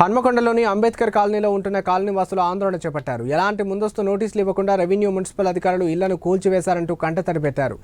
హన్మకొండలోని అంబేద్కర్ కాలనీలో ఉంటున్న కాలనీ వాసులు ఆందోళన చేపట్టారు. ఎలాంటి ముందస్తు నోటీసులు ఇవ్వకుండా రెవెన్యూ మున్సిపల్ అధికారులు ఇళ్ళను కూల్చివేశారంటూ కంటతడి పెట్టారు.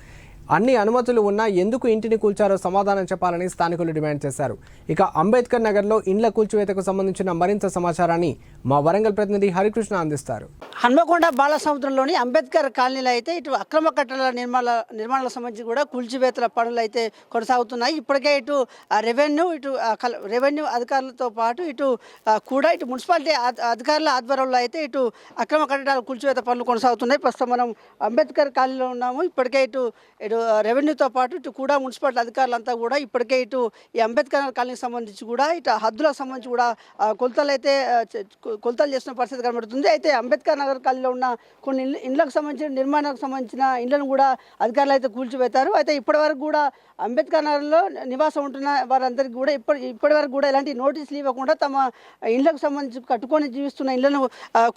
అన్ని అనుమతులు ఉన్నా ఎందుకు ఇంటిని కూల్చారో సమాధానం చెప్పాలని స్థానికులు డిమాండ్ చేశారు. ఇక అంబేద్కర్ నగర్లో ఇండ్ల కూల్చివేతకు సంబంధించిన మరింత సమాచారాన్ని మా వరంగల్ ప్రతినిధి హరికృష్ణ అందిస్తారు. హన్మకొండ బాలసముద్రంలోని అంబేద్కర్ కాలనీలో అయితే ఇటు అక్రమ కట్టడాల నిర్మాణ నిర్మాణాలకు సంబంధించి కూడా కూల్చివేతల పనులు అయితే కొనసాగుతున్నాయి. ఇప్పటికే ఇటు రెవెన్యూ ఇటు కల- రెవెన్యూ అధికారులతో పాటు ఇటు కూడా ఇటు మున్సిపాలిటీ అధికారుల ఆధ్వర్యంలో అయితే ఇటు అక్రమ కట్టడాల కూల్చివేత పనులు కొనసాగుతున్నాయి. ప్రస్తుతం మనం అంబేద్కర్ కాలనీలో ఉన్నాము. ఇప్పటికే ఇటు ఇటు రెవెన్యూతో పాటు ఇటు కూడా మున్సిపాలిటీ అధికారులంతా కూడా ఇప్పటికే ఇటు ఈ అంబేద్కర్ కాలనీకి సంబంధించి కూడా ఇటు హద్దులకు సంబంధించి కూడా కొలతలు అయితే కొలతలు చేసిన పరిస్థితి కనబడుతుంది. అయితే అంబేద్కర్ నగర్ కాలనీలో ఉన్న కొన్ని ఇండ్లకు సంబంధించిన నిర్మాణాలకు సంబంధించిన ఇండ్లను కూడా అధికారులు అయితే కూల్చిపెట్టారు అయితే ఇప్పటి వరకు కూడా అంబేద్కర్ నగర్లో నివాసం ఉంటున్న వారందరికీ కూడా ఇప్పటి ఇప్పటి వరకు కూడా ఎలాంటి నోటీసులు ఇవ్వకుండా తమ ఇళ్ళకు సంబంధించి కట్టుకొని జీవిస్తున్న ఇండ్లను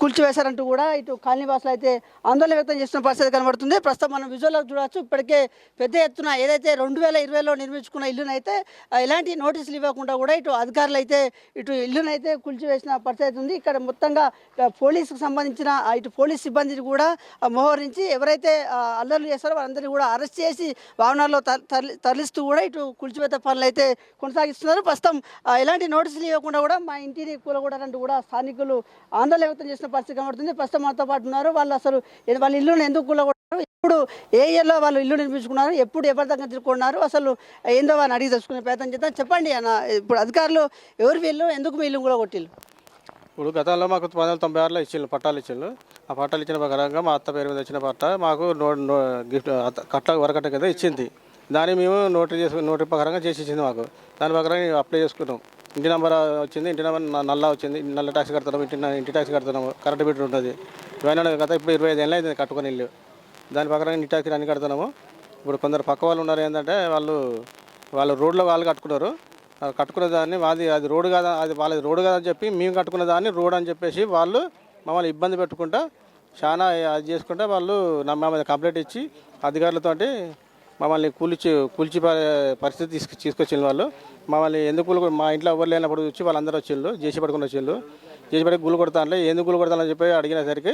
కూల్చివేశారంటూ కూడా ఇటు కాలనీవాసులు అయితే ఆందోళన వ్యక్తం చేస్తున్న పరిస్థితి కనబడుతుంది. ప్రస్తుతం మనం విజువల్లో చూడవచ్చు. ఇప్పటికే పెద్ద ఎత్తున ఏదైతే రెండు వేల ఇరవైలో నిర్మించుకున్న ఇల్లునైతే ఎలాంటి నోటీసులు ఇవ్వకుండా కూడా ఇటు అధికారులు అయితే ఇటు ఇల్లునైతే కూల్చివేసిన పరిస్థితి ఉంది. ఇక్కడ మొత్తంగా పోలీసుకు సంబంధించిన ఇటు పోలీస్ సిబ్బందిని కూడా మోహరించి ఎవరైతే అల్లర్లు చేస్తారో వారందరినీ కూడా అరెస్ట్ చేసి వాహనాల్లో తర- తరలి తరలిస్తూ కూడా ఇటు కూల్చివేత పనులు అయితే కొనసాగిస్తున్నారు. ప్రస్తుతం ఎలాంటి నోటీసులు ఇవ్వకుండా కూడా మా ఇంటిని కూలగొడాలంటూ కూడా స్థానికులు ఆందోళన వ్యక్తం చేసిన పరిస్థితి కనబడుతుంది. ప్రస్తుతం మనతో పాటు ఉన్నారు. వాళ్ళు అసలు వాళ్ళ ఇల్లును ఎందుకు కూలగొడ ఇప్పుడు ఏ ఇయర్లో వాళ్ళు ఇల్లు నిర్మించుకున్నారు ఎప్పుడు ఎవరి దగ్గర తిరుగుకున్నారు అసలు ఏందో వాళ్ళని అడిగి తెలుసుకునే ప్రయత్నం చేద్దాం. చెప్పండి అన్న ఇప్పుడు అధికారులు ఎవరు వీళ్ళు ఎందుకు మీ ఇల్లు కూడా కొట్టిల్లు? ఇప్పుడు గతంలో మాకు పంతొమ్మిది వందల తొంభై ఆరులో ఇచ్చిండు పట్టాలు ఇచ్చిండు ఆ పట్టాలు ఇచ్చిన ప్రకారంగా మా అత్త పేరు మీద వచ్చిన పట్ట మాకు నో గిఫ్ట్ కట్ట వరకట్ట కింద ఇచ్చింది. దాన్ని మేము నోటరీ చేసుకుని నోటరీ ప్రకారంగా చేసి ఇచ్చింది మాకు. దాని ప్రకారంగా అప్లై చేసుకున్నాం. ఇంటి నెంబర్ వచ్చింది ఇంటి నెంబర్ నల్లా వచ్చింది నల్ల ట్యాక్స్ కడుతున్నాం ఇంటి ఇంటి ట్యాక్స్ కడుతున్నాము కరెంట్ బిల్ ఉంటుంది. ఇవన్నీ గత ఇప్పుడు ఇరవై ఐదు ఏళ్ళు అయింది కట్టుకొని ఇల్లు. దాని ప్రకారంగా ఇంటి అన్ని కడుతున్నాము. ఇప్పుడు కొందరు పక్క వాళ్ళు ఉన్నారు ఏంటంటే వాళ్ళు వాళ్ళు రోడ్లో వాళ్ళు కట్టుకున్నారు. ఆ కట్టుకున్న దాన్ని మాది అది రోడ్డు కాదా అది వాళ్ళది రోడ్డు కాదని చెప్పి మేము కట్టుకున్న దాన్ని రోడ్ అని చెప్పేసి వాళ్ళు మమ్మల్ని ఇబ్బంది పెట్టుకుంటా చాలా అది చేసుకుంటే వాళ్ళు నా మీద కంప్లైంట్ ఇచ్చి అధికారులతోటి మమ్మల్ని కూల్చి కూల్చి పరిస్థితి తీసుకు తీసుకొచ్చిన వాళ్ళు. మమ్మల్ని ఎందుకు మా ఇంట్లో ఎవరు లేనప్పుడు వచ్చి వాళ్ళందరూ వచ్చిళ్ళు చేసి పడుకుని వచ్చిళ్ళు చేసి పడి గుళ్ళు కొడతానులే ఎందుకు గుళ్ళు కొడతానని చెప్పి అడిగినసరికి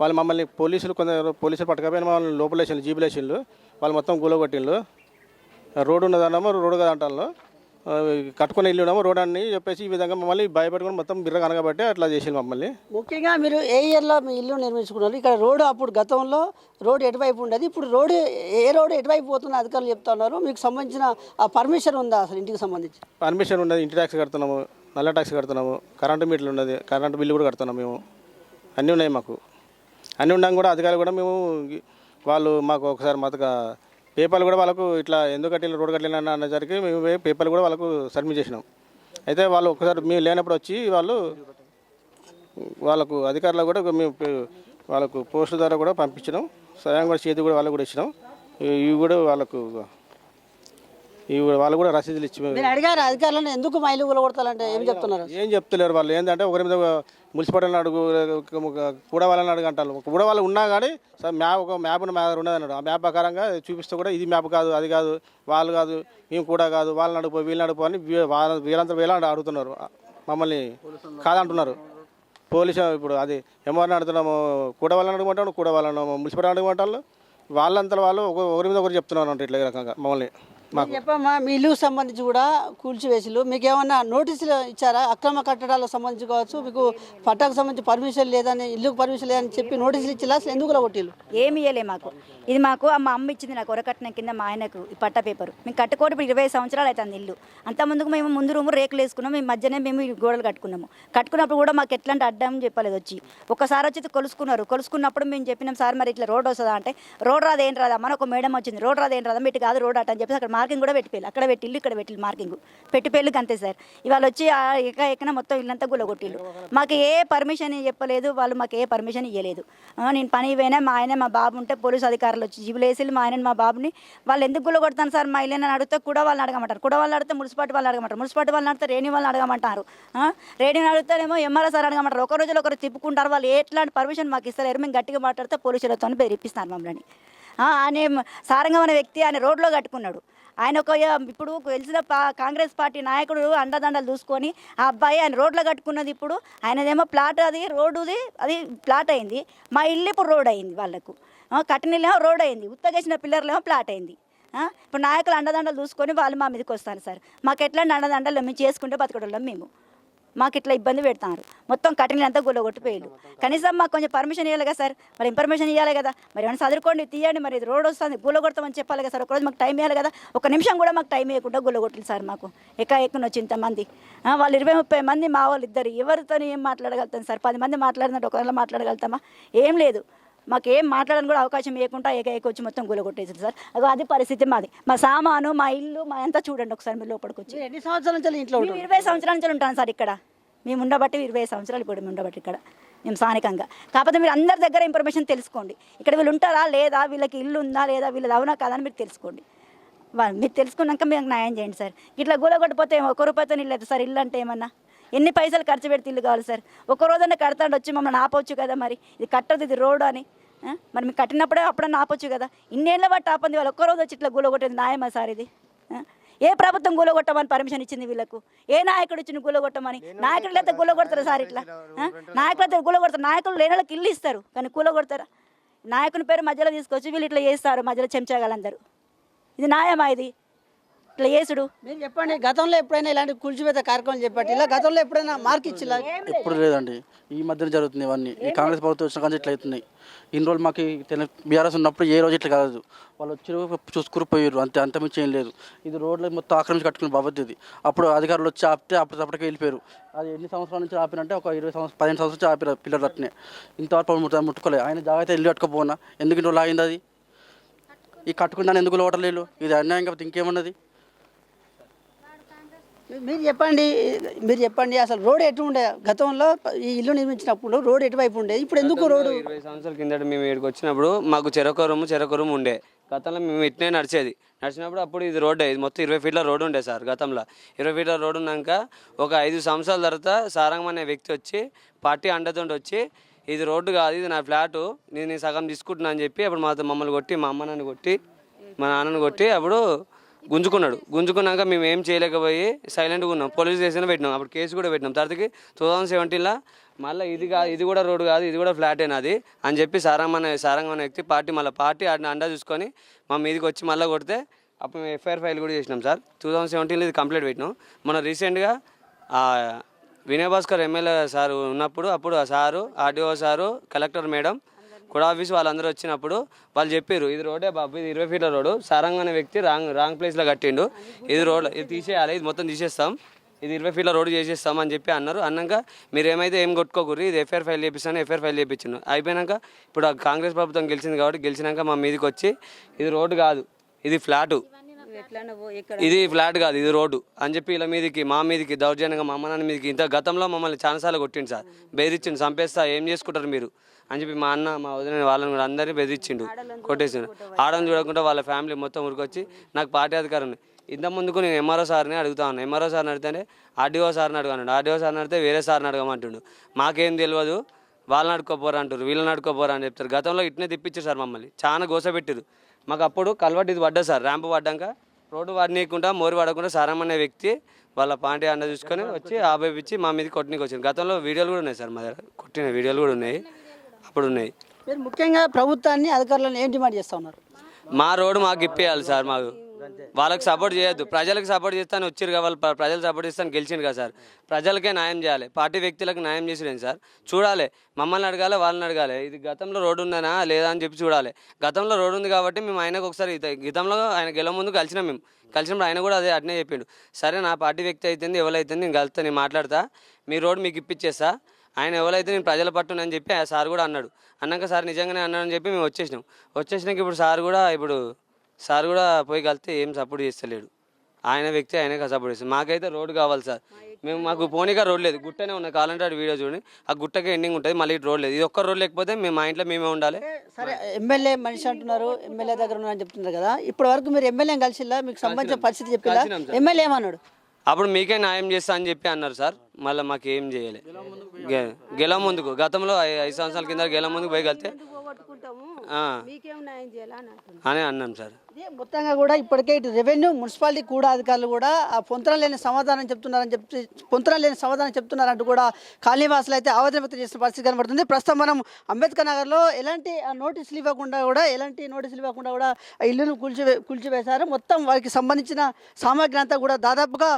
వాళ్ళు మమ్మల్ని పోలీసులు కొందరు పోలీసులు పట్టుకపోయిన మమ్మల్ని లోపలేసిండ్రు జీబులేసిండ్రు. వాళ్ళు మొత్తం గుళ్ళు కొట్టిండ్రు. రోడ్డు ఉన్నదన్నామో రోడ్డు కదా అంటాను కట్టుకుని ఇల్లున్నాము రోడ్ అని చెప్పేసి ఈ విధంగా మమ్మల్ని భయపెట్టుకుని మొత్తం బిర్ర కనగబట్టి అట్లా చేసిండు మమ్మల్ని. ముఖ్యంగా మీరు ఏ ఇయర్లో మీ ఇల్లు నిర్మించుకున్నారు? ఇక్కడ రోడ్డు అప్పుడు గతంలో రోడ్డు ఎటువైపు ఉండేది? ఇప్పుడు రోడ్డు ఏ రోడ్డు ఎటువైపు పోతుందో అధికారులు చెప్తున్నారు? మీకు సంబంధించిన ఆ పర్మిషన్ ఉందా అసలు ఇంటికి సంబంధించి? పర్మిషన్ ఉన్నది ఇంటి ట్యాక్స్ కడుతున్నాము నల్ల ట్యాక్స్ కడుతున్నాము కరెంటు మీటర్లు ఉన్నది కరెంటు బిల్లు కూడా కడుతున్నాము మేము. అన్నీ ఉన్నాయి మాకు. అన్నీ ఉన్నాం కూడా అధికారులు కూడా మేము వాళ్ళు మాకు ఒకసారి మాకు పేపర్లు కూడా వాళ్ళకు ఇట్లా ఎందుకు కట్టిన రోడ్డు కట్టిన అన్నసరికి మేము పేపర్లు కూడా వాళ్ళకు సబ్మిట్ చేసినాం. అయితే వాళ్ళు ఒకసారి మేము లేనప్పుడు వచ్చి వాళ్ళు వాళ్ళకు అధికారులకు కూడా మేము వాళ్ళకు పోస్ట్ ద్వారా కూడా పంపించినాం. స్వయం కూడా చేతి కూడా వాళ్ళకు కూడా ఇచ్చినాం. ఇవి కూడా వాళ్ళకు వాళ్ళు కూడా రసీదులు ఇచ్చి మీరు అడిగారు అధికారులను ఎందుకు మా ఇల్లు కూలగొడతారంటే ఏం చెప్తున్నారు? ఏం చెప్తలేరు వాళ్ళు? ఏంటంటే ఒకరి మీద మున్సిపాలిటీని అడుగు కూడా వాళ్ళని అడుగు అంటారు. కూడా వాళ్ళు ఉన్నా కానీ సార్ మ్యాప్ ఒక మ్యాప్ ఉన్న మ్యాప్ ఉన్నది అన్నాడు ఆ మ్యాప్ ప్రకారంగా చూపిస్తే కూడా ఇది మ్యాప్ కాదు అది కాదు వాళ్ళు కాదు మేము కూడా కాదు వాళ్ళని అడుగు వీళ్ళని అడుగు అని వాళ్ళ వీళ్ళంతా వీళ్ళని అడుగుతున్నారు. మమ్మల్ని కాదంటున్నారు. పోలీసు ఇప్పుడు అది ఎవరిని అడుగుతున్నాము కూడా వాళ్ళని అడగమంటాను కూడా వాళ్ళని మున్సిపాలిటీ అడగమంటారు. వాళ్ళంతా వాళ్ళు ఒక- ఒకరి మీద ఒకరు చెప్తున్నారు అంటే ఇట్లా రకంగా మమ్మల్ని. మాకు. చెప్పమ్మా మీ ఇల్లుకు సంబంధించి కూడా కూల్చివేసిలు మీకు ఏమన్నా నోటీసులు ఇచ్చారా? అక్రమ కట్టడాలకు సంబంధించి కావచ్చు మీకు పట్టాకు సంబంధించి పర్మిషన్ లేదని ఇల్లుకు పర్మిషన్ లేదని చెప్పి నోటీసులు ఇచ్చిలా అసలు ఎందుకు కొట్టిల్లు ఏమి ఇయ్యలే మాకు. ఇది మాకు మా అమ్మ ఇచ్చింది నాకు ఒరకట్నం కింద మా ఆయనకు ఈ పట్ట పేపర్. మేము కట్టుకోవడం ఇప్పుడు ఇరవై సంవత్సరాలు అవుతుంది ఇల్లు. అంత ముందుకు మేము ముందు రూము రేకులు వేసుకున్నాం మేము మధ్యనే మేము ఈ గోడలు కట్టుకున్నాము. కట్టుకున్నప్పుడు కూడా మాకు ఎట్లాంటి అడ్డం చెప్పలేదు వచ్చి. ఒకసారి వచ్చి కొలుసుకున్నారు. కొలుసుకున్నప్పుడు మేము చెప్పినాం సార్ మరి ఇట్లా రోడ్ వస్తుందా? అంటే రోడ్ రాదు ఏం రాదా మన ఒక మేడం వచ్చింది. రోడ్ రాదు ఏం రాదా ఇటు కాదు రోడ్ అట అని చెప్పి అక్కడ మార్కింగ్ కూడా పెట్టిపోయి అక్కడ పెట్టిల్లు ఇక్కడ పెట్టిల్లు మార్కింగ్. పెట్టిపోయిల్లుకి అంతే సార్. ఇవాళ వచ్చి ఆ ఎక్క ఎక్కన మొత్తం ఇల్లంతా గుల్లగొట్టిల్లు మాకు ఏ పర్మిషన్ చెప్పలేదు వాళ్ళు మాకు ఏ పర్మిషన్ ఇవ్వలేదు నేను పని పోయినా మా ఆయన మా బాబు ఉంటే పోలీసు అధికారులు వచ్చి జీబులేసి మా ఆయన మా బాబుని. వాళ్ళు ఎందుకు గుల్ల కొడతాను సార్? మా ఇల్లు అడిగితే కూడా వాళ్ళని అడగమంటారు. కూడా వాళ్ళు అడిగితే మున్సిపాలిటీ వాళ్ళు అడగమంటారు. మున్సిపాలిటీ వాళ్ళని అడిగితే రేణి వాళ్ళు అడగమంటారు. రేణిని అడిగితేనేమో ఎంఆర్ఓ సార్ అడగమంటారు. ఒక రోజులో ఒకరు తిప్పుకుంటారు. వాళ్ళు ఎట్లాంటి పర్మిషన్ మాకు ఇస్తారు మేము గట్టిగా మాట్లాడితే పోలీసులతో బెదిరిపిస్తున్నారు మమ్మల్ని. ఆ, ఆయన సారంగం అనే వ్యక్తి ఆయన రోడ్లో కట్టుకున్నాడు. ఆయన ఒక ఇప్పుడు గెలిచిన కాంగ్రెస్ పార్టీ నాయకుడు అండదండలు చూసుకొని ఆ అబ్బాయి ఆయన రోడ్లో కట్టుకున్నది ఇప్పుడు ఆయనదేమో ప్లాట్ అది రోడ్డుది అది ప్లాట్ అయింది. మా ఇల్లు ఇప్పుడు రోడ్ అయింది వాళ్ళకు. ఆ, రోడ్ అయింది. ఉత్తగేసిన పిల్లర్లేమో ప్లాట్ అయింది. ఇప్పుడు నాయకులు అండదండలు చూసుకొని వాళ్ళు మా మీదకి వస్తారు సార్. మాకు ఎట్లాంటి అండదండలు మేము చేసుకుంటే బతకడం మేము. మాకు ఇట్లా ఇబ్బంది పెడతారు. మొత్తం కఠిన అంతా గుల్లగొట్టిపోయారు కనీసం మాకు కొంచెం పర్మిషన్ ఇవ్వాలి కదా సార్. మరి ఇన్ఫర్మేషన్ ఇవ్వాలి కదా? మరి ఏమైనా చదువుకోండి తీయండి మరి ఇది రోడ్ వస్తుంది గుల్లగొడతామని చెప్పాలి కదా సార్. ఒకరోజు మాకు టైం ఇవ్వాలి కదా. ఒక నిమిషం కూడా మాకు టైం ఇవ్వకుండా గుల్లగొట్టాలి సార్ మాకు. ఎక్క ఎక్కువ ఇంతమంది. వాళ్ళు ఇరవై ముప్పై మంది మా వాళ్ళు ఇద్దరు ఎవరితో ఏం మాట్లాడగలుగుతాం సార్? పది మంది మాట్లాడినట్టు ఒకవేళ మాట్లాడగలుగుతామా? ఏం లేదు. మాకు ఏం మాట్లాడడానికి కూడా అవకాశం ఇవ్వకుండా ఏకైక వచ్చి మొత్తం గుల్లగొట్టేసింది సార్. అదో అది పరిస్థితి మాది. మా సామాను మా ఇల్లు మా అంతా చూడండి ఒకసారి మీరు లోపలికి వచ్చి. ఎన్ని సంవత్సరాల నుంచి ఇంట్లో మేము ఇరవై సంవత్సరాల నుంచి ఉంటాం సార్ ఇక్కడ. మేము ఉండబట్టి ఇరవై సంవత్సరాలు ఇప్పుడు మేము ఉండబట్టి ఇక్కడ. మేము స్థానికంగా. కాకపోతే మీరు అందరి దగ్గర ఇన్ఫర్మేషన్ తెలుసుకోండి. ఇక్కడ వీళ్ళు ఉంటారా? లేదా? వీళ్ళకి ఇల్లు ఉందా? లేదా? వీళ్ళది అవునా కాదా అని మీరు తెలుసుకోండి. మీరు తెలుసుకున్నాక మీకు న్యాయం చేయండి సార్. ఇట్లా గూలగొట్టిపోతే ఒక రూపాయితో ఇల్లు సార్. ఇల్లు అంటే ఏమన్నా? ఎన్ని పైసలు ఖర్చు పెడితే ఇల్లు కావాలి సార్? ఒక రోజన్నా కడతాడు వచ్చి మమ్మల్ని ఆపొచ్చు కదా మరి? ఇది కట్టదు ఇది రోడ్ అని? మరి మీకు కట్టినప్పుడే అప్పుడన్నా ఆపొచ్చు కదా. ఇన్నేళ్ళ బట్టి ఆపంది వాళ్ళు. ఒక్కరోజు వచ్చి ఇట్లా గూలగొట్టేది న్యాయమా సార్ ఇది? ఏ ప్రభుత్వం గులగొట్టమని పర్మిషన్ ఇచ్చింది వీళ్ళకు? ఏ నాయకుడు ఇచ్చిన గులగొట్టమని? నాయకులు అయితే గులగొడతారు సార్ ఇట్లా? ఆ? నాయకులు అయితే గులగొడతారు. నాయకులు లేని వాళ్ళకి ఇల్లు ఇస్తారు. కానీ కూలగొడతారా? నాయకుని పేరు మధ్యలో తీసుకొచ్చి వీళ్ళు ఇట్లా చేస్తారు మధ్యలో చెంచగలందరూ ఇది న్యాయమా ఇది? ఇట్లా చేసుడు. మీరు చెప్పండి గతంలో ఎప్పుడైనా ఇలాంటి కూల్చివేత కార్యక్రమం చెప్పండి ఇలా గతంలో ఎప్పుడైనా మార్క్ ఇచ్చిలా? ఎప్పుడు లేదండి. ఈ మధ్యన జరుగుతుంది ఇవన్నీ. ఈ కాంగ్రెస్ ప్రభుత్వం వచ్చిన కానీ ఇట్లా అవుతున్నాయి. ఇన్ని రోజులు మాకు బీఆర్ఎస్ ఉన్నప్పుడు ఏ రోజు ఇట్లా కాదు వాళ్ళు వచ్చి చూసుకుని పోయారు అంతే అంత మించి ఏం లేదు. ఇది రోడ్లు మొత్తం ఆక్రమించి కట్టుకుని బాబత్ ఇది. అప్పుడు అధికారులు వచ్చి ఆపితే అప్పుడు అప్పటికి వెళ్ళిపోయారు. అది ఎన్ని సంవత్సరాల నుంచి ఆపినంటే ఒక ఇరవై సంవత్సరం పదిహేను సంవత్సరాల నుంచి ఆపిన పిల్లలు అట్నే ఇంతవరకు ముట్ట ముట్టుకోలేదు ఆయన జాగ్రత్త ఇల్లు కట్టుకోపోనా? ఎందుకు రోజులు ఆగింది అది? ఈ కట్టుకున్నాను ఎందుకు లోటలేదు ఇది అన్యాయం కాబట్టి ఇంకేమన్నది? మీరు చెప్పండి మీరు చెప్పండి అసలు రోడ్ ఎటు ఉండే? గతంలో ఈ ఇల్లు నిర్మించినప్పుడు రోడ్ ఎటువైపు ఉండే? ఇప్పుడు ఎందుకు రోడ్డు? ఇరవై సంవత్సరాల కిందట మేము ఇక్కడికి వచ్చినప్పుడు మాకు చెరొక రూమ్ చెరొక రూమ్ ఉండే. గతంలో మేము ఇట్నే నడిచేది. నడిచినప్పుడు అప్పుడు ఇది రోడ్ ఇది మొత్తం ఇరవై ఫీట్ల రోడ్ ఉండే సార్ గతంలో. ఇరవై ఫీట్ల రోడ్ ఉన్నాక ఒక ఐదు సంవత్సరాల తర్వాత సారంగం అనే వ్యక్తి వచ్చి పార్టీ అండతోటి వచ్చి ఇది రోడ్డు కాదు ఇది నా ఫ్లాటు నేను సగం తీసుకుంటున్నా అని చెప్పి అప్పుడు మాతో మమ్మల్ని కొట్టి మా అమ్మ నన్ను కొట్టి మా నాన్నని కొట్టి అప్పుడు గుంజుకున్నాడు. గుంజుకున్నాక మేము ఏం చేయలేకపోయి సైలెంట్గా ఉన్నాం. పోలీస్ స్టేషన్ పెట్టినాం. అప్పుడు కేసు కూడా పెట్టినాం. తర్వాతకి టూ థౌసండ్ సెవెంటీన్లో మళ్ళీ ఇది కాదు ఇది కూడా రోడ్డు కాదు ఇది కూడా ఫ్లాటే నాది అని చెప్పి సారంగం అనే అనే వ్యక్తి పార్టీ మళ్ళీ పార్టీ అండా చూసుకొని మా మీదకి వచ్చి మళ్ళీ కొడితే అప్పుడు మేము ఎఫ్ఐఆర్ ఫైల్ కూడా చేసినాం సార్. టూ థౌసండ్ సెవెంటీన్లో ఇది కంప్లీట్ పెట్టినాం. మన రీసెంట్గా వినయ్ భాస్కర్ ఎమ్మెల్యే సార్ ఉన్నప్పుడు అప్పుడు ఆ sir RDO sir collector madam కూడా ఆఫీస్ వాళ్ళందరూ వచ్చినప్పుడు వాళ్ళు చెప్పారు ఇది రోడే బాబు ఇది ఇరవై ఫీట్ల రోడ్డు సారంగ్ అనే వ్యక్తి రాంగ్ రాంగ్ ప్లేస్లో కట్టిండు. ఇది రోడ్ ఇది తీసేయాలి ఇది మొత్తం తీసేస్తాం. ఇది ఇరవై ఫీట్ల రోడ్డు చేసేస్తాం అని చెప్పి అన్నారు. అన్నాక మీరు ఏమైతే ఏం కొట్టుకోకూరి ఇది ఎఫ్ఐఆర్ ఫైల్ చేపిస్తాను ఎఫ్ఐఆర్ ఫైల్ చేయించాను అయిపోయినాక ఇప్పుడు కాంగ్రెస్ ప్రభుత్వం గెలిచింది కాబట్టి గెలిచినాక మా మీదకి వచ్చి ఇది రోడ్డు కాదు ఇది ఫ్లాటు. ఇది ఫ్లాట్ కాదు ఇది రోడ్డు. అని చెప్పి ఇలా మీదకి మా మీదకి దౌర్జన్యంగా మా అమ్మ నాన్న మీదకి ఇంత గతంలో మమ్మల్ని చాలాసార్లు కొట్టిండు సార్. బెదిరించిండు చంపేస్తా ఏం చేసుకుంటారు మీరు? అని చెప్పి మా అన్న మా వదిన వాళ్ళని కూడా అందరినీ బెదిరించిండు కొట్టేసిండు. ఆడని చూడకుండా వాళ్ళ ఫ్యామిలీ మొత్తం ఊరికొచ్చి నాకు పార్టీ అధికారం ఇంత ముందుకు నేను ఎంఆర్ఓ సార్ని అడుగుతా ఉన్నాను ఎంఆర్ఓ సార్ని అడిగితే ఆర్డీఓ సార్ని అడగన్నాడు ఆర్డీఓ సార్ని అడిగితే వేరే సార్ని అడగమంటుండు. మాకేం తెలియదు వాళ్ళని అడుక్కోపోరా అంటారు వీళ్ళని అడుక్కోపోరా అని చెప్తారు. గతంలో ఇట్నే తిప్పించారు సార్ మమ్మల్ని. చాలా గోసపెట్టారు మాకు అప్పుడు కలవట్ ఇది పడ్డా సార్ ర్యాంప్ పడ్డాక. రోడ్డు వాడనీయకుండా మోరి వాడకుండా సారం అనే వ్యక్తి వాళ్ళ పాంటీ అండ చూసుకొని వచ్చి ఆపేపించి మా మీద కొట్టనీకి వచ్చింది. గతంలో వీడియోలు కూడా ఉన్నాయి సార్ మా దగ్గర. కొట్టిన వీడియోలు కూడా ఉన్నాయి. అప్పుడు ఉన్నాయి. మీరు ముఖ్యంగా ప్రభుత్వాన్ని అధికారులను ఏం డిమాండ్ చేస్తా ఉన్నారు? మా రోడ్డు మాకు ఇప్పేయాలి సార్ మాకు. వాళ్ళకి సపోర్ట్ చేయొద్దు. ప్రజలకు సపోర్ట్ చేస్తాను వచ్చారు కదా ప్రజలు సపోర్ట్ చేస్తాను గెలిచిండు కదా సార్. ప్రజలకే న్యాయం చేయాలి. పార్టీ వ్యక్తులకు న్యాయం చేసిరేం సార్? చూడాలి. మమ్మల్ని అడగాలి వాళ్ళని అడగాలి. ఇది గతంలో రోడ్డు ఉందనా లేదా అని చెప్పి చూడాలి. గతంలో రోడ్డు ఉంది కాబట్టి మేము ఆయనకు ఒకసారి గతంలో ఆయన గెల ముందు కలిసినాం మేము. కలిసినప్పుడు ఆయన కూడా అదే అట్నే చెప్పిండు. సరే నా పార్టీ వ్యక్తి అయితుంది ఎవరైతుంది నేను కలుస్తా నేను మాట్లాడతా. మీ రోడ్ మీకు ఇప్పించేస్తా ఆయన ఎవరైతే నేను ప్రజల పట్టునని చెప్పి ఆ సార్ కూడా అన్నాడు. అన్నాక సార్ నిజంగానే అన్నాడని చెప్పి మేము వచ్చేసినాం. వచ్చేసినాక ఇప్పుడు సార్ కూడా ఇప్పుడు సార్ కూడా పోయి కలిస్తే ఏం సపోర్ట్ చేస్తలేడు. ఆయన వ్యక్తి ఆయనకే సపోర్ట్ చేస్తాడు మాకైతే రోడ్ కావాలి సార్. మేము మాకు పోనీగా రోడ్ లేదు. గుట్టనే ఉన్నాయి. కావాలంటే అటు వీడియో చూడండి. ఆ గుట్టకే ఎండింగ్ ఉంటుంది. మళ్ళీ రోడ్ లేదు. ఇది ఒక్క రోడ్ లేకపోతే మేము మా ఇంట్లో మేమే ఉండాలి. సరే ఎమ్మెల్యే మనిషి అంటున్నారు. ఎమ్మెల్యే దగ్గర ఉన్నారని చెప్తున్నారు కదా. ఇప్పటి వరకు మీరు ఎమ్మెల్యే కలిసిల్లా? మీకు సంబంధించిన పరిస్థితి చెప్పిలా ఎమ్మెల్యే ఏమన్నాడు? అప్పుడు మీకే న్యాయం చేస్తా అని చెప్పి అన్నారు సార్. మళ్ళీ మాకు ఏం చేయలే. గెల ముందుకు. గతంలో ఐదు సంవత్సరాల కింద గెల ముందుకు పోయి కలితే. అని అన్నాం సార్. మొత్తంగా కూడా ఇప్పటికే ఇటు రెవెన్యూ మున్సిపాలిటీ కూడా అధికారులు కూడా ఆ పొంతరం లేని సమాధానం చెప్తున్నారని చెప్పి పొంతరం లేని సమాధానం చెప్తున్నారంటూ కూడా కాలనీవాసులు అయితే ఆవేదన వ్యక్తం చేసిన పరిస్థితి కనబడుతుంది. ప్రస్తుతం మనం అంబేద్కర్ నగర్లో ఎలాంటి ఆ నోటీసులు ఇవ్వకుండా కూడా ఎలాంటి నోటీసులు ఇవ్వకుండా కూడా ఇల్లును కూల్చి కూల్చివేశారు. మొత్తం వారికి సంబంధించిన సామాగ్రి అంతా కూడా దాదాపుగా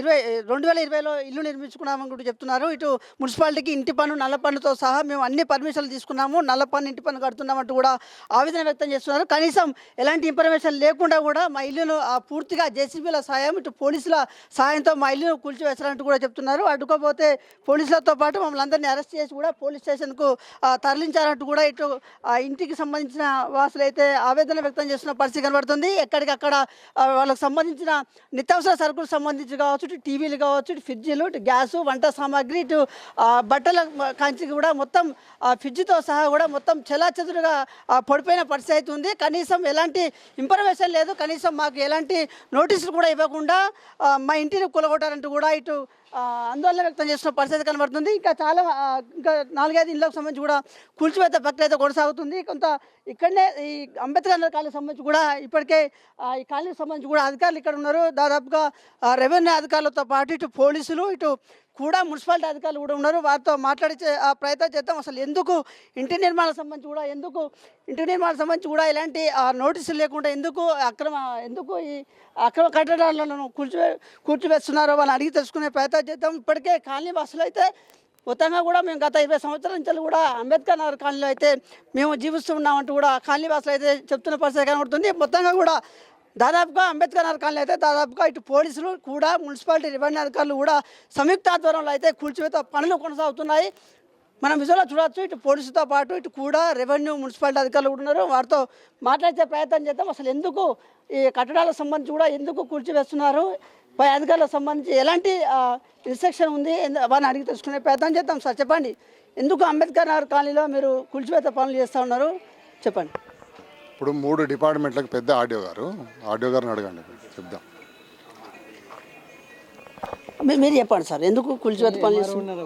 ఇరవై రెండు వేల ఇరవైలో ఇల్లు నిర్మించుకున్నామని కూడా చెప్తున్నారు. ఇటు మున్సిపాలిటీకి ఇంటి పన్ను నల్ల పన్నుతో సహా మేము అన్ని పర్మిషన్లు తీసుకున్నాము. నల్ల పన్ను ఇంటి పన్ను కడుతున్నామంటూ కూడా ఆవేదన వ్యక్తం చేస్తున్నారు. కనీసం ఎలాంటి ఇన్ఫర్మేషన్ లేకుండా కూడా మా ఇల్లును ఆ, పూర్తిగా జేసీబీల సాయం ఇటు పోలీసుల సాయంతో మా ఇల్లును కూల్చివేస్తారంటూ కూడా చెప్తున్నారు. అడ్డుకోపోతే పోలీసులతో పాటు మమ్మల్ని అందరినీ అరెస్ట్ చేసి కూడా పోలీస్ స్టేషన్కు తరలించారంటూ కూడా ఇటు ఆ ఇంటికి సంబంధించిన వాసులు అయితే ఆవేదన వ్యక్తం చేస్తున్న పరిస్థితి కనబడుతుంది. ఎక్కడికక్కడ వాళ్ళకు సంబంధించిన నిత్యావసర సరుకులకు సంబంధించి కావచ్చు ఇటు టీవీలు కావచ్చు ఇటు ఫ్రిడ్జ్లు ఇటు గ్యాసు వంట సామాగ్రి ఇటు బట్టల కాంచి కూడా మొత్తం ఆ, ఫ్రిడ్జ్తో సహా కూడా మొత్తం చెలాచెదురుగా పడిపోయిన పరిస్థితి అయితే ఉంది. కనీసం ఎలాంటి ఇన్ఫర్మేషన్ లేదు. కనీసం మాకు ఎలాంటి నోటీసులు కూడా ఇవ్వకుండా మా ఇంటిని కూలగొట్టారంటూ కూడా ఇటు ఆందోళన వ్యక్తం చేస్తున్న పరిస్థితి కనబడుతుంది. ఇంకా చాలా ఇంకా నాలుగైదు ఇళ్ళకు సంబంధించి కూడా కూల్చివేత ప్రక్రియ అయితే కొనసాగుతుంది. కొంత ఇక్కడనే ఈ అంబేద్కర్ నగర్ కాలనీ సంబంధించి కూడా ఇప్పటికే ఈ కాలనీకి సంబంధించి కూడా అధికారులు ఇక్కడ ఉన్నారు. దాదాపుగా రెవెన్యూ అధికారులతో పాటు ఇటు పోలీసులు ఇటు కూడా మున్సిపాలిటీ అధికారులు కూడా ఉన్నారు. వారితో మాట్లాడే ఆ ప్రయత్నం చేద్దాం. అసలు ఎందుకు ఇంటి నిర్మాణం సంబంధించి కూడా ఎందుకు ఇంటి నిర్మాణం సంబంధించి కూడా ఇలాంటి ఆ, నోటీసులు లేకుండా ఎందుకు అక్రమ ఎందుకు ఈ అక్రమ కట్టడాలను కూర్చోవే కూర్చోవేస్తున్నారో వాళ్ళని అడిగి తెలుసుకునే ప్రయత్నం చేద్దాం. ఇప్పటికే కాలనీ వాసులు అయితే మొత్తంగా కూడా మేము గత ఇరవై సంవత్సరాల నుంచి కూడా అంబేద్కర్ నగర్ కాలనీలో అయితే మేము జీవిస్తున్నామంటూ కూడా కాలనీ వాసులు అయితే చెప్తున్న పరిస్థితి కనబడుతుంది. మొత్తంగా కూడా దాదాపుగా అంబేద్కర్ నగర్ కాలనీ అయితే దాదాపుగా ఇటు పోలీసులు కూడా మున్సిపాలిటీ రెవెన్యూ అధికారులు కూడా సంయుక్త ఆధ్వర్యంలో అయితే కూల్చివేత పనులు కొనసాగుతున్నాయి. మనం విజువల్లో చూడొచ్చు ఇటు పోలీసుతో పాటు ఇటు కూడా రెవెన్యూ మున్సిపాలిటీ అధికారులు కూడా ఉన్నారు. వారితో మాట్లాడే ప్రయత్నం చేద్దాం. అసలు ఎందుకు ఈ కట్టడాలకు సంబంధించి కూడా ఎందుకు కూల్చివేస్తున్నారు? పై అధికారులకు సంబంధించి ఎలాంటి ఇన్స్ట్రక్షన్ ఉంది ఎందు- వారిని అడిగి తెలుసుకునే ప్రయత్నం చేద్దాం సార్. చెప్పండి. ఎందుకు అంబేద్కర్ నగర్ కాలనీలో మీరు కూల్చివేత పనులు చేస్తూ ఉన్నారు? చెప్పండి. ఇప్పుడు మూడు డిపార్ట్మెంట్లకు పెద్ద ఆడియో గారు. ఆడియో గారిని అడగండి. చెప్దాం. మీరు చెప్పండి సార్ ఎందుకు కూల్చివేత పనులు చేస్తున్నారు?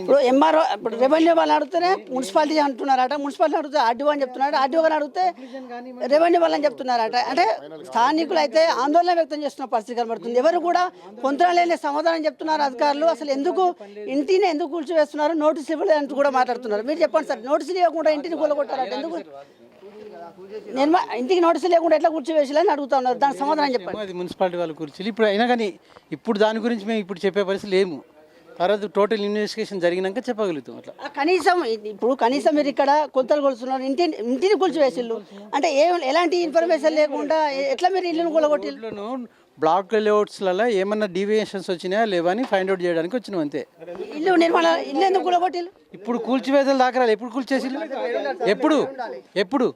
ఇప్పుడు ఎంఆర్ఓ ఇప్పుడు రెవెన్యూ వాళ్ళని అడిగితేనే మున్సిపాలిటీ అంటున్నారట మున్సిపాలిటీ అడిగితే ఆర్డీఓ అని చెప్తున్నాడు ఆర్డీఓ గారిని అడిగితే రెవెన్యూ వాళ్ళని చెప్తున్నారట. అంటే స్థానికులు అయితే ఆందోళన వ్యక్తం చేస్తున్న పరిస్థితి కనబడుతుంది. ఎవరు కూడా పొంతన లేని సమాధానం చెప్తున్నారు అధికారులు. అసలు ఎందుకు ఇంటిని ఎందుకు కూల్చివేస్తున్నారు? నోటీస్ ఇవ్వలేదంటూ కూడా మాట్లాడుతున్నారు. మీరు చెప్పండి సార్ నోటీసులు ఇవ్వకుండా ఇంటిని కూలగొట్టారట. ఎందుకు నిర్మా ఇంటికి నోటీసులు లేకుండా ఎట్లా కూర్చోవేసాలని అడుగుతా ఉన్నారు. దానికి సమాధానం చెప్పండి. మున్సిపాలిటీ వాళ్ళ గురించి ఇప్పుడు అయినా కానీ ఇప్పుడు దాని గురించి మేము ఇప్పుడు చెప్పే పరిస్థితి లేము తర్వాత టోటల్ ఇన్వెస్టిగేషన్ జరిగినాక చెప్పగలుగుతాం అట్లా. కనీసం ఇప్పుడు కనీసం మీరు ఇక్కడ కొలతలు కొలుస్తున్నారు ఇంటి ఇంటిని కూల్చివేసిల్లు అంటే ఏ ఎలాంటి ఇన్ఫర్మేషన్ లేకుండా ఎట్లా మీరు ఇల్లును ఇంట్లోనూ బ్లాక్ లేఅవుట్స్లలో ఏమన్నా డీవియేషన్స్ వచ్చినాయా లేవా అని ఫైండ్ అవుట్ చేయడానికి వచ్చినాం అంతే. ఇల్లు నిర్మాణ ఇల్లు ఎందుకు కూలగొట్టిల్లు? ఇప్పుడు కూల్చివేతలు దాకరాలు. ఎప్పుడు కూల్చేసిల్లు? ఎప్పుడు? ఎప్పుడు?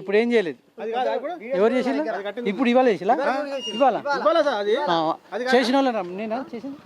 ఇప్పుడు ఏం చేయలేదు. ఎవరు చేసిల్లు? ఇప్పుడు ఇవాళ చేసిలా ఇవాళ చేసిన వాళ్ళ నేనా? చేసింది?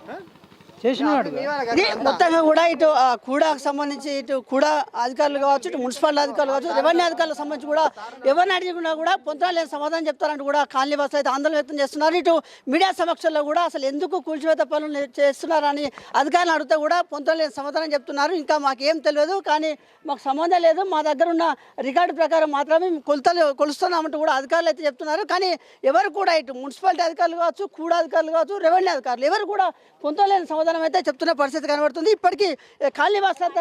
చేసిన వాడు ఇది మొత్తంగా కూడా ఇటు కూడాకు సంబంధించి ఇటు కూడా అధికారులు కావచ్చు ఇటు మున్సిపల్ అధికారులు కావచ్చు రెవెన్యూ అధికారులకు సంబంధించి కూడా ఎవరిని అడిగినా కూడా పొంతన లేని సమాధానం చెప్తారంటూ కూడా కాలనీ బస్సులు అయితే ఆందోళన వ్యక్తం చేస్తున్నారు. ఇటు మీడియా సమక్షంలో కూడా అసలు ఎందుకు కూల్చివేత పనులు చేస్తున్నారని అధికారులు అడిగితే కూడా పొంతన లేని సమాధానం చెప్తున్నారు. ఇంకా మాకేం తెలియదు కానీ మాకు సంబంధం లేదు మా దగ్గర ఉన్న రికార్డు ప్రకారం మాత్రమే కొలతలు కొలుస్తున్నామంటూ కూడా అధికారులు అయితే చెప్తున్నారు. కానీ ఎవరు కూడా ఇటు మున్సిపాలిటీ అధికారులు కావచ్చు కూడా అధికారులు కావచ్చు రెవెన్యూ అధికారులు ఎవరు కూడా పొంతన లేని సమాధానం అయితే చెప్తున్న పరిస్థితి కనబడుతుంది. ఇప్పటికీ ఏ,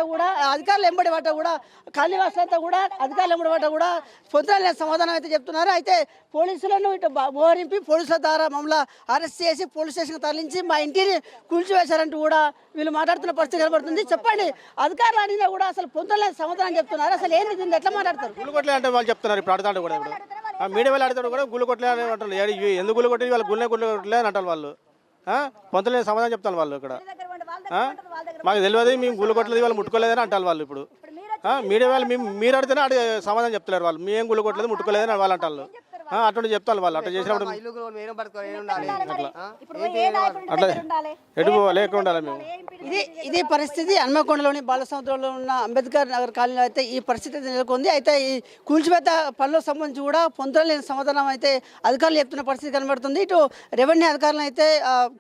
కూడా అధికారులు ఎంబడి పట్ట కూడా కాలనీ వాసులంతా కూడా అధికారులు ఎంబడి పట్ట కూడా పొంతన సమాధానం అయితే చెప్తున్నారు. అయితే పోలీసులను ఇటు బ- పోలీసుల ద్వారా మమ్మల్ని అరెస్ట్ చేసి పోలీస్ స్టేషన్కి తరలించి మా ఇంటిని కూల్చివేశారంటూ కూడా వీళ్ళు మాట్లాడుతున్న పరిస్థితి కనబడుతుంది. చెప్పండి అధికారులు అడిగినా కూడా అసలు పొంతన సమాధానం చెప్తున్నారు. అసలు ఏంది దీన్ని ఎట్లా మాట్లాడతారు? గుళ్ళు అంటే వాళ్ళు చెప్తున్నారు ఇప్పుడు అడుగుతాడు కూడా ఇప్పుడు. మీడియా వాళ్ళు అడుగుతాడు కూడా గుళ్ళు కొట్టలే అంటారు. ఎందుకు గుళ్ళు కొట్టి వాళ్ళు గుళ్ళే గుళ్ళు కొట్టలే అంటారు వాళ్ళు. పొంతలేని సమాధానం చెప్తాను వాళ్ళు ఇక్కడ? మాకు తెలియదు మేము గుళ్ళు కొట్టలేదు వాళ్ళు ముట్టుకోలేదని అంటారు వాళ్ళు ఇప్పుడు? మీడియా వాళ్ళు మేము మీరు అడిగితేనే అడిగే సమాధానం చెప్తలేరు వాళ్ళు. మేము గుళ్ళు కొట్టలేదు ముట్టుకోలేదని వాళ్ళు అంటారు అటువంటి చెప్తారు వాళ్ళు. అట్లా చేసినప్పుడు అట్లా. ఎటు పోవాలి ఎక్కడ ఉండాలి మేము. ఇది ఇది పరిస్థితి హన్మకొండలోని బాలసముద్రంలో ఉన్న అంబేద్కర్ నగర్ కాలనీలో అయితే ఈ పరిస్థితి అయితే నెలకొంది. అయితే ఈ కూల్చివేత పనులకు సంబంధించి కూడా పొందలేని సమాధానం అయితే అధికారులు చెప్తున్న పరిస్థితి కనబడుతుంది. ఇటు రెవెన్యూ అధికారులను అయితే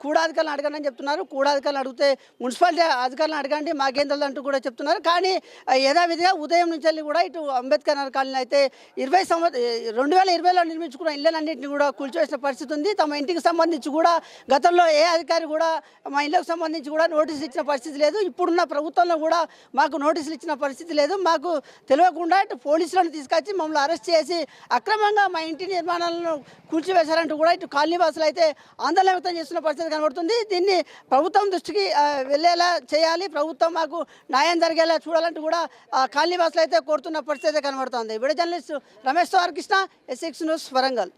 కూడా అధికారులను అడగండి అని చెప్తున్నారు. కూడా అధికారులను అడిగితే మున్సిపాలిటీ అధికారులను అడగండి మాకేం తెలియదు అంటూ కూడా చెప్తున్నారు. కానీ యథావిధిగా ఉదయం నుంచి వెళ్ళి కూడా ఇటు అంబేద్కర్ నగర్ కాలనీ అయితే ఇరవై సంవత్సరం రెండు వేల ఇరవైలో నిర్మించుకున్న ఇళ్ళన్నింటినీ కూడా కూల్చివేసిన పరిస్థితి ఉంది. తమ ఇంటికి సంబంధించి కూడా గతంలో ఏ అధికారి కూడా మా ఇళ్ళకు సంబంధించి కూడా నోటీసులు ఇచ్చిన పరిస్థితి లేదు. ఇప్పుడున్న ప్రభుత్వంలో కూడా మాకు నోటీసులు ఇచ్చిన పరిస్థితి లేదు. మాకు తెలియకుండా ఇటు పోలీసులను తీసుకొచ్చి మమ్మల్ని అరెస్ట్ చేసి అక్రమంగా మా ఇంటి నిర్మాణాలను కూల్చివేశారంటూ కూడా ఇటు కాలనీవాసులు అయితే ఆందోళన వ్యక్తం చేస్తున్న పరిస్థితి కనబడుతుంది. దీన్ని ప్రభుత్వం దృష్టికి వెళ్ళేలా చేయాలి. ప్రభుత్వం మాకు న్యాయం జరిగేలా చూడాలంటూ కూడా కాలనీవాసులు అయితే కోరుతున్న పరిస్థితి కనబడుతుంది. విడ journalist Ramesh Krishna SX news Warangal